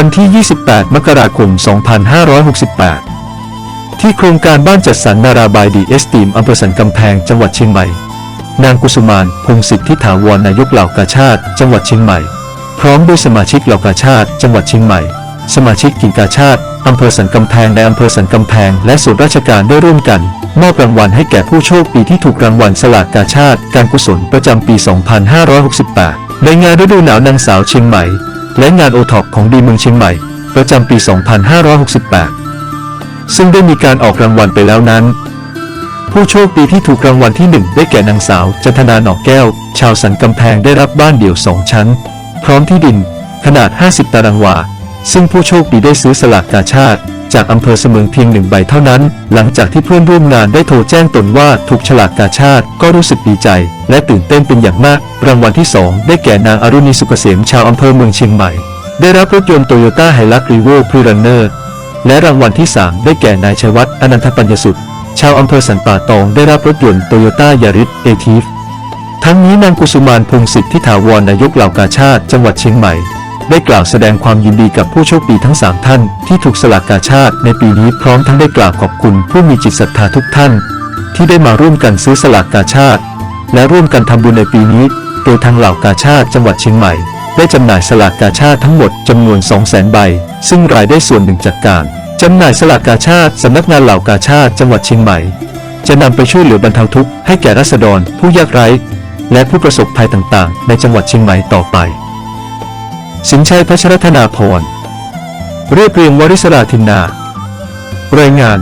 วันที่ 28 มกราคม 2568 ที่โครงการบ้านจัดสรรนาราบายดีเอสตีมอำเภอสันกำแพงจังหวัดเชียงใหม่ นางกุสุมานพงศิษฐ์ทิถาวรนายกเหล่ากาชาติ จังหวัดเชียงใหม่ พร้อมด้วยสมาชิกเหล่ากาชาติ จังหวัดเชียงใหม่ สมาชิกกิ่งกาชาติอำเภอสันกำแพงในอำเภอสันกำแพง และส่วนราชการได้ร่วมกัน มอบรางวัลให้แก่ผู้โชคดีที่ถูกรางวัลสลากกาชาติ การกุศลประจำปี 2568 ในงานฤดูหนาวนางสาวเชียงใหม่ และงานโอท็อปของดีเมืองเชียงใหม่ ประจำปี 2568 ซึ่งได้มีการออกรางวัลไปแล้วนั้น ผู้โชคดีที่ถูกรางวัลที่ 1 ได้แก่นางสาว จันทนาหนอกแก้ว ชาวสันกำแพงได้รับบ้านเดี่ยวสองชั้น พร้อมที่ดิน ขนาด 50 ตารางวา ซึ่งผู้โชคดีได้ซื้อสลากกาชาติ จากอำเภอเสมิงเพียงหนึ่งใบเท่านั้น หลังจากที่เพื่อนร่วมงานได้โทรแจ้งตนว่าถูกฉลากกาชาติก็รู้สึกดีใจ และตื่นเต้นเป็นอย่างมาก รางวัลที่สองได้แก่นางอรุณีสุกเกษมชาวอำเภอเมืองเชียงใหม่ ได้รับรถยนต์โตโยต้าไฮลักรีโวพรีรันเนอร์และรางวัลที่ 3 ได้แก่นายชัยวัฒน์อนันทปัญญสุดชาวอำเภอสันป่าตองได้รับรถยนต์โตโยต้ายาริสเอทีฟทั้งนี้นางกุสุมานพงศิษฐ์ที่ถาวรนายกเหล่ากาชาติจังหวัดเชียงใหม่ ได้กล่าวแสดงความยินดีกับผู้โชคดีทั้ง 3 ท่าน ที่ถูกสลากกาชาติในปีนี้พร้อมทั้งได้กล่าวขอบคุณผู้มีจิตศรัทธาทุกท่าน ที่ได้มาร่วมกันซื้อสลากกาชาติ และร่วมกันทำบุญในปีนี้ โดยทางเหล่ากาชาติจังหวัดเชียงใหม่ ได้จำหน่ายสลากกาชาติทั้งหมดจำนวน 200,000 ใบ ซึ่งรายได้ส่วนหนึ่งจากการจำหน่ายสลากกาชาติสำนักงานเหล่ากาชาติจังหวัดเชียงใหม่ จะนำไปช่วยเหลือบรรเทาทุกข์ให้แก่รัษฎรผู้ยากไร้ และผู้ประสบภัยต่างๆ ในจังหวัดเชียงใหม่ต่อไป สินชัยพัชรธนาพรเรียบเรียงวริศราธินนา รายงาน